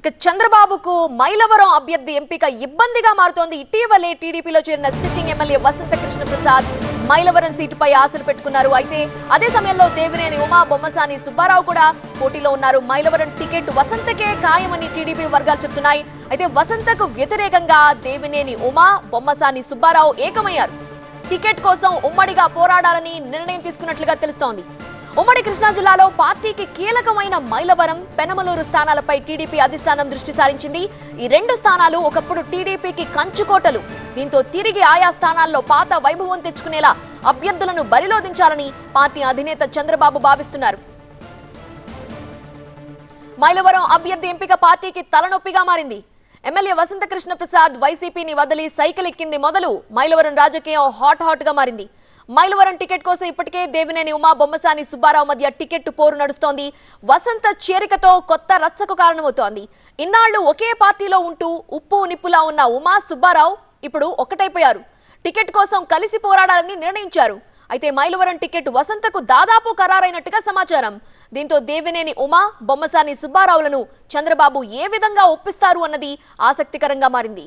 ఇక చంద్రబాబుకు మైలవరం అభ్యర్థి ఎంపిక ఇబ్బందిగా మారుతోంది. ఇటీవలే టీడీపీలో చేరిన సిట్టింగ్ ఎమ్మెల్యే వసంత కృష్ణ ప్రసాద్ మైలవరం సీటుపై ఆశలు పెట్టుకున్నారు. అయితే అదే సమయంలో దేవినేని ఉమా బొమ్మసాని సుబ్బారావు కూడా పోటీలో ఉన్నారు. మైలవరం టికెట్ వసంతకే ఖాయమని టీడీపీ వర్గాలు చెప్తున్నాయి. అయితే వసంతకు వ్యతిరేకంగా దేవినేని ఉమా బొమ్మసాని సుబ్బారావు ఏకమయ్యారు. టికెట్ కోసం ఉమ్మడిగా పోరాడాలని నిర్ణయం తీసుకున్నట్లుగా తెలుస్తోంది. ఉమ్మడి కృష్ణా జిల్లాలో పార్టీకి కీలకమైన మైలవరం పెనమలూరు స్థానాలపై టీడీపీ అధిష్టానం దృష్టి సారించింది. ఈ రెండు స్థానాలు ఒకప్పుడు టీడీపీకి కంచుకోటలు. దీంతో తిరిగి ఆయా స్థానాల్లో పాత వైభవం తెచ్చుకునేలా అభ్యర్థులను బరిలో దించాలని పార్టీ అధినేత చంద్రబాబు భావిస్తున్నారు. మైలవరం అభ్యర్థి ఎంపిక పార్టీకి తలనొప్పిగా మారింది. ఎమ్మెల్యే వసంతకృష్ణ ప్రసాద్ వైసీపీని వదిలి సైకిల్ ఎక్కింది మొదలు మైలవరం రాజకీయం హాట్ హాట్గా మారింది. మైలవరం టికెట్ కోసం ఇప్పటికే దేవినేని ఉమా బొమ్మసాని సుబ్బారావు మధ్య టికెట్ పోరు నడుస్తోంది. వసంత చేరికతో కొత్త రచ్చకు కారణమవుతోంది. ఇన్నాళ్ళు ఒకే పార్టీలో ఉంటూ ఉప్పు నిప్పులా ఉన్న ఉమా సుబ్బారావు ఇప్పుడు ఒక్కటైపోయారు టికెట్ కోసం కలిసి పోరాడాలని నిర్ణయించారు. అయితే మైలవరం టికెట్ వసంతకు దాదాపు ఖరారైనట్టుగా సమాచారం. దీంతో దేవినేని ఉమా బొమ్మసాని సుబ్బారావులను చంద్రబాబు ఏ విధంగా ఒప్పిస్తారు అన్నది ఆసక్తికరంగా మారింది.